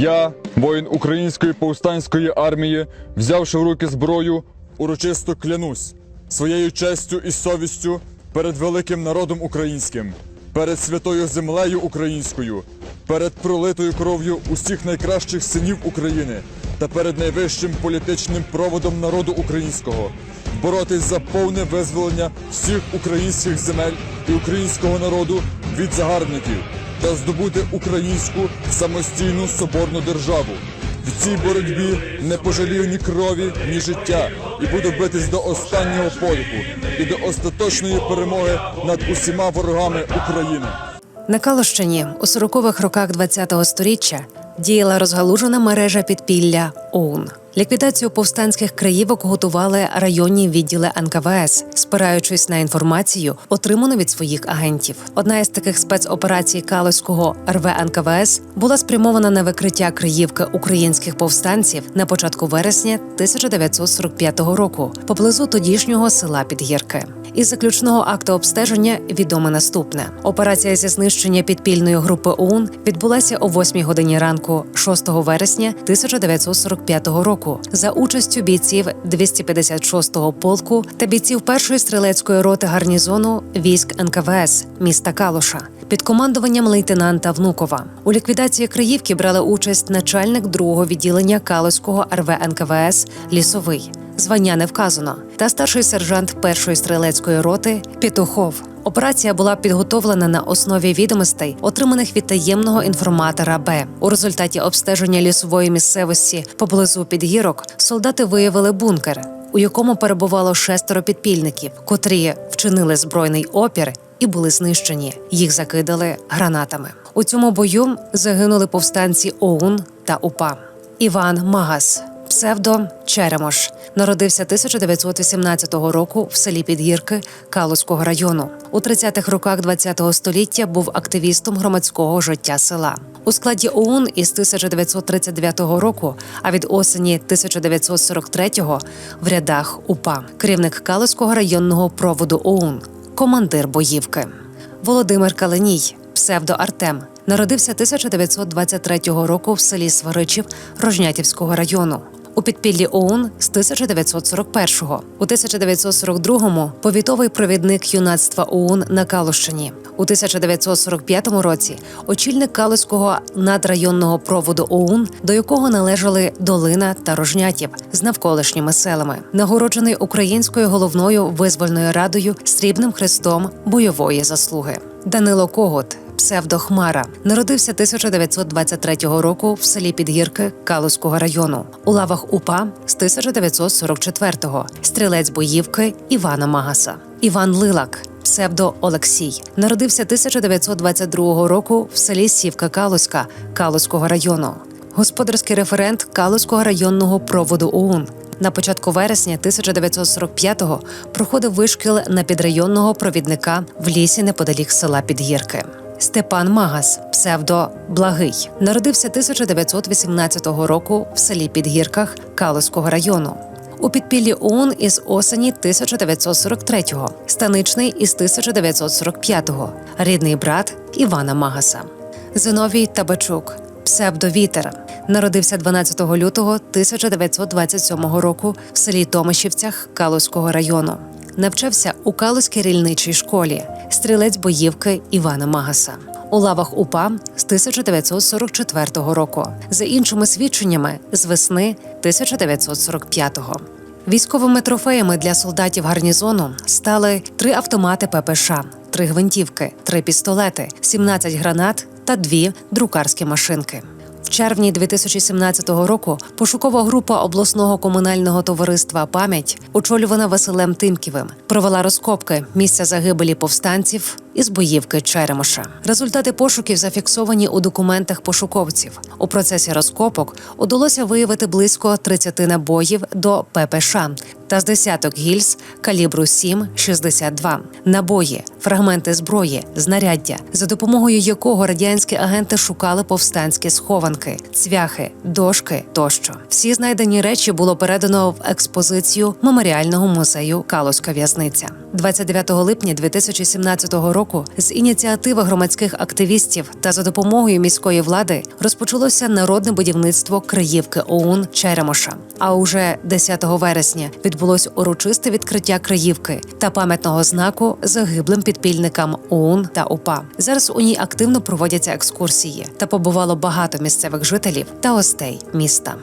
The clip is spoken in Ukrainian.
Я, воїн української повстанської армії, взявши в руки зброю, урочисто клянусь своєю честю і совістю перед великим народом українським, перед святою землею українською, перед пролитою кров'ю усіх найкращих синів України та перед найвищим політичним проводом народу українського боротись за повне визволення всіх українських земель і українського народу від загарбників та здобути українську самостійну соборну державу. В цій боротьбі не пожалію ні крові, ні життя, і буду битись до останнього подиху і до остаточної перемоги над усіма ворогами України. На Калощині у 40-х роках ХХ століття діяла розгалужена мережа підпілля ОУН. Ліквідацію повстанських краївок готували районні відділи НКВС, спираючись на інформацію, отриману від своїх агентів. Одна із таких спецоперацій Калузького РВ НКВС була спрямована на викриття краївки українських повстанців на початку вересня 1945 року поблизу тодішнього села Підгірки. Із заключного акту обстеження відоме наступне: операція зі знищення підпільної групи ОУН відбулася о 8 годині ранку, 6 вересня 1945 року, за участю бійців 256-го полку та бійців першої стрілецької роти гарнізону військ НКВС міста Калуша під командуванням лейтенанта Внукова. У ліквідації Криївки брали участь начальник другого відділення Калуського РВ НКВС Лісовий. Звання не вказано, та старший сержант першої стрілецької роти Петухов. Операція була підготовлена на основі відомостей, отриманих від таємного інформатора Б. У результаті обстеження лісової місцевості поблизу підгірок солдати виявили бункер, у якому перебувало шестеро підпільників, котрі вчинили збройний опір і були знищені. Їх закидали гранатами. У цьому бою загинули повстанці ОУН та УПА. Іван Магас. Псевдо Черемош народився 1918 року в селі Підгірки Калузького району. У 30-х роках ХХ століття був активістом громадського життя села. У складі ОУН із 1939 року, а від осені 1943-го в рядах УПА, керівник Калузького районного проводу ОУН, командир боївки. Володимир Каленій, псевдо Артем, народився 1923 року в селі Сваричів Рожнятівського району. У підпіллі ОУН з 1941-го. У 1942-му повітовий провідник юнацтва ОУН на Калущині. У 1945 році очільник Калузького надрайонного проводу ОУН, до якого належали Долина та Рожнятів з навколишніми селами, нагороджений Українською головною визвольною радою срібним хрестом бойової заслуги. Данило Когут псевдохмара. Народився 1923 року в селі Підгірки Калузького району. У лавах УПА з 1944-го. Стрілець боївки Івана Магаса. Іван Лилак. Псевдо Олексій народився 1922 року в селі Сівка Калузька Калузького району. Господарський референт Калузького районного проводу ОУН. На початку вересня 1945-го проходив вишкіл на підрайонного провідника в лісі неподалік села Підгірки. Степан Магас, псевдо Благий, народився 1918 року в селі Підгірках Калузького району. У підпіллі ОУН із осені 1943-го, станичний із 1945-го, рідний брат Івана Магаса. Зиновій Табачук, псевдо Вітер, народився 12 лютого 1927 року в селі Томишівцях Калузького району. Навчався у Калузькій рільничій школі, стрілець боївки Івана Магаса. У лавах УПА з 1944 року, за іншими свідченнями з весни 1945-го. Військовими трофеями для солдатів гарнізону стали три автомати ППШ, три гвинтівки, три пістолети, 17 гранат та дві друкарські машинки. В червні 2017 року пошукова група обласного комунального товариства Пам'ять, очолювана Василем Тимківим, провела розкопки місця загибелі повстанців із боївки Черемоша. Результати пошуків зафіксовані у документах пошуковців. У процесі розкопок удалося виявити близько 30 набоїв до ППШ та з десяток гільз калібру 7,62. набої, фрагменти зброї, знаряддя, за допомогою якого радянські агенти шукали повстанські схованки, цвяхи, дошки тощо. Всі знайдені речі було передано в експозицію меморіального музею Калузька в'язниця. 29 липня 2017 року з ініціативи громадських активістів та за допомогою міської влади розпочалося народне будівництво Криївки ОУН Черемоша. А уже 10 вересня відбулось урочисте відкриття Криївки та пам'ятного знаку загиблим підпільникам ОУН та УПА. Зараз у ній активно проводяться екскурсії та побувало багато місцевих жителів та гостей міста.